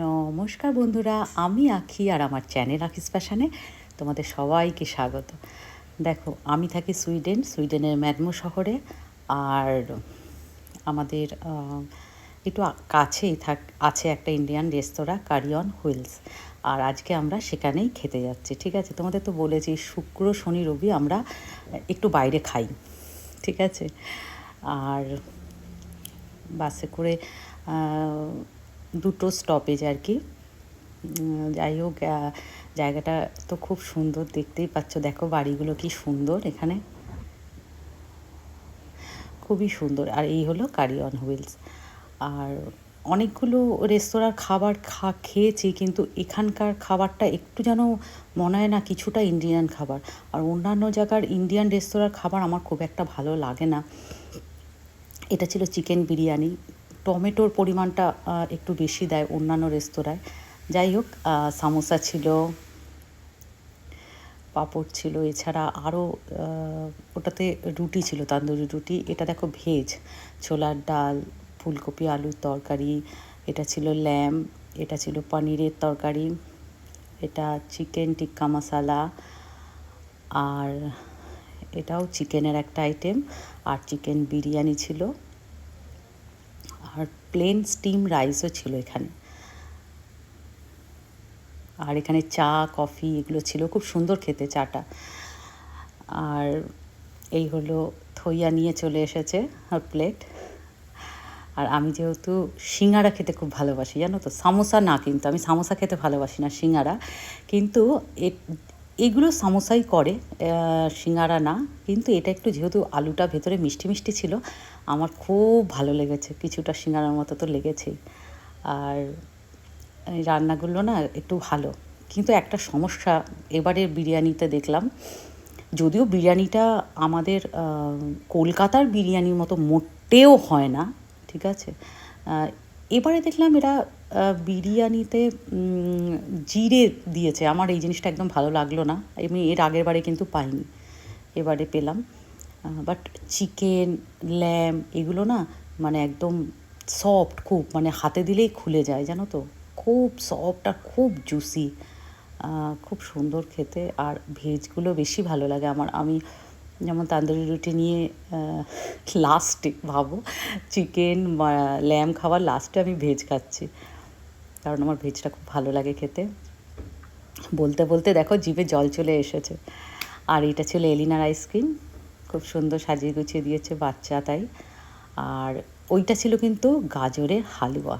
নমস্কার বন্ধুরা, আমি আখি আর আমার চ্যানেল আখিস ফ্যাশনে তোমাদের সবাইকে স্বাগত। দেখো, আমি থাকি সুইডেন, সুইডেনের ম্যাডমো শহরে আর আমাদের একটু কাছেই থাক, আছে একটা ইন্ডিয়ান রেস্তোরাঁ, কারিয়ন হুইলস। আর আজকে আমরা সেখানেই খেতে যাচ্ছি, ঠিক আছে? তোমাদের তো বলেছি, শুক্র, শনি, রবি আমরা একটু বাইরে খাই, ঠিক আছে? আর বাসে করে দুটো স্টপেজ আর কি। যাই হোক জায়গাটা তো খুব সুন্দর, দেখতেই পাচ্ছ। দেখো বাড়িগুলো কি সুন্দর এখানে। খুবই সুন্দর। আর এই হলো কারি অন হুইলস আর অনেকগুলো রেস্তোরাঁর খাবার খা, খেয়েছি, কিন্তু এখানকার খাবারটা একটু যেন মনে হয় না কিছুটা ইন্ডিয়ান খাবার। আর অন্যান্য জায়গার ইন্ডিয়ান রেস্তোরাঁর খাবার আমার খুব একটা ভালো লাগে না। এটা ছিল চিকেন বিরিয়ানি। টমেটোর পরিমাণটা একটু বেশি দেয় অন্যান্য রেস্তোরাঁয়। যাই হোক সামোসা ছিল, পাঁপড় ছিল, এছাড়া আরও ওটাতে রুটি ছিল, তান্দুরি রুটি। এটা দেখো ভেজ, ছোলার ডাল, ফুলকপি, আলুর তরকারি, এটা ছিল ল্যাম, এটা ছিল পনিরের তরকারি, এটা চিকেন টিক্কা মশালা, আর এটাও চিকেনের একটা আইটেম। আর চিকেন বিরিয়ানি ছিল। প্লেন স্টিম রাইসও ছিল এখানে। আর এখানে চা, কফি এগুলো ছিল, খুব সুন্দর খেতে চাটা। আর এই হলো থইয়া নিয়ে চলে এসেছে আর প্লেট আর আমি যেহেতু সিঙ্গারা খেতে খুব ভালোবাসি, জানো তো? সামোসা না কিন্তু, আমি সামোসা খেতে ভালোবাসি না, সিঙ্গারা। কিন্তু এগুলো সামোসাই করে সিঙ্গারা না, কিন্তু এটা একটু যেহেতু আলুটা ভেতরে মিষ্টি মিষ্টি ছিল, আমার খুব ভালো লেগেছে, কিছুটা সিঙ্গারার মতো তো লেগেছেই। আর রান্নাগুলো না একটু ভালো, কিন্তু একটা সমস্যা, এবারের বিরিয়ানিতে দেখলাম, যদিও বিরিয়ানিটা আমাদের কলকাতার বিরিয়ানির মতো মোটেও হয় না, ঠিক আছে? এবারে দেখলাম এরা বিরিয়ানিতে জিরে দিয়েছে। আমার এই জিনিসটা একদম ভালো লাগল না। আমি এর আগের বারে কিন্তু পাইনি। এবারে পেলাম। বাট চিকেন ল্যাম এগুলো না মানে একদম সফট খুব মানে হাতে দিলেই খুলে যায়, জানো তো? খুব সফট আর খুব জুসি খুব সুন্দর খেতে। আর ভেজগুলো বেশি ভালো লাগে আমার। আমি যেমন তান্দুরি রুটি নিয়ে লাস্টে ভাবো চিকেন ল্যাম খাবার লাস্টে আমি ভেজ খাচ্ছি। কারণ আমার ভেজটা খুব ভালো লাগে খেতে। বলতে বলতে দেখো জিভে জল চলে এসেছে। আর এটা ছিল এলিনার আইসক্রিম খুব সুন্দর সাজিয়ে গুছিয়ে দিয়েছে বাচ্চা তাই। আর ওইটা ছিল কিন্তু গাজরের হালুয়া।